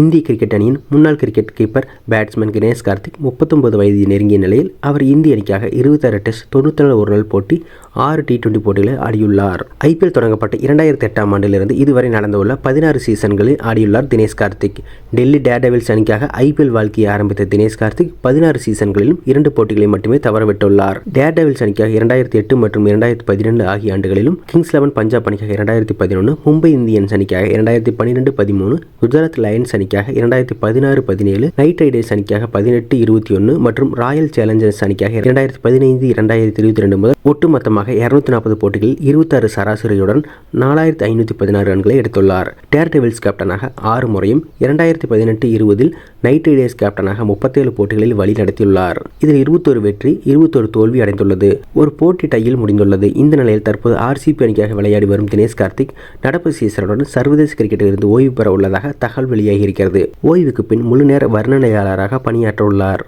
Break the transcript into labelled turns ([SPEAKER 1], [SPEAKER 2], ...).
[SPEAKER 1] இந்திய கிரிக்கெட் அணியின் முன்னாள் cricket keeper batsman Dinesh Karthik முப்பத்தொன்பது வயது நெருங்கிய நிலையில் அவர் இந்திய அணிக்காக இருபத்தாறு டெஸ்ட் தொண்ணூற்றி நாலு ஒரு நாள் போட்டி ஆறு டி டுவெண்டி போட்டிகளை ஆடியுள்ளார். ஐபிஎல் தொடங்கப்பட்ட இரண்டாயிரத்தி எட்டாம் ஆண்டிலிருந்து இதுவரை நடந்துள்ள பதினாறு சீசன்களில் ஆடியுள்ளார் தினேஷ் கார்த்திக். டெல்லி டேர்டெவில்ஸ் அணிக்காக ஐபிஎல் வாழ்க்கையை ஆரம்பித்த தினேஷ் கார்த்திக் பதினாறு சீசன்களிலும் இரண்டு போட்டிகளை மட்டுமே தவறவிட்டுள்ளார். டேர்டெவில்ஸ் அணிக்காக இரண்டாயிரத்தி எட்டு மற்றும் இரண்டாயிரத்தி பதினெண்டு ஆகிய ஆண்டுகளிலும் கிங்ஸ் லெவன் பஞ்சாப் அணிக்காக இரண்டாயிரத்தி பதினொன்று மும்பை இந்தியன்ஸ் அணிக்காக இரண்டாயிரத்தி பன்னிரெண்டு பதிமூணு குஜராத் லயன்ஸ் அணிக்காக இரண்டாயிரத்தி பதினாறு பதினேழு நைட் ரைடர்ஸ் அணிக்காக பதினெட்டு இருபத்தி ஒன்று மற்றும் ராயல் சேலஞ்சர்ஸ் அணிக்காக இரண்டாயிரத்தி பதினைந்து இரண்டாயிரத்தி இருபத்தி ரெண்டு முதல் ஒட்டுமொத்தமாக இருநூத்தி நாற்பது போட்டிகளில் இருபத்தாறு சராசரியுடன் நாலாயிரத்தி ஐநூற்றி பதினாறு ரன்களை எடுத்துள்ளார். டேர் டெவில்ஸ் கேப்டனாக ஆறு முறையும் இரண்டாயிரத்தி பதினெட்டு இருபதில் நைட் ரைடர்ஸ் கேப்டனாக முப்பத்தேழு போட்டிகளில் வழி நடத்தியுள்ளார். இதில் இருபத்தொரு வெற்றி இருபத்தொரு தோல்வி அடைந்துள்ளது. ஒரு போட்டி டையில் முடிந்துள்ளது. இந்த நிலையில் தற்போது ஆர்சிபி அணிக்காக விளையாடி வரும் தினேஷ் கார்த்திக் நடப்பு சீசனுடன் சர்வதேச கிரிக்கெட்டில் இருந்து ஓய்வு பெற உள்ளதாக தகவல் வெளியாகி இருக்கிறது. ஓய்வுக்கு பின் முழுநேர வர்ணனையாளராக பணியாற்ற உள்ளார்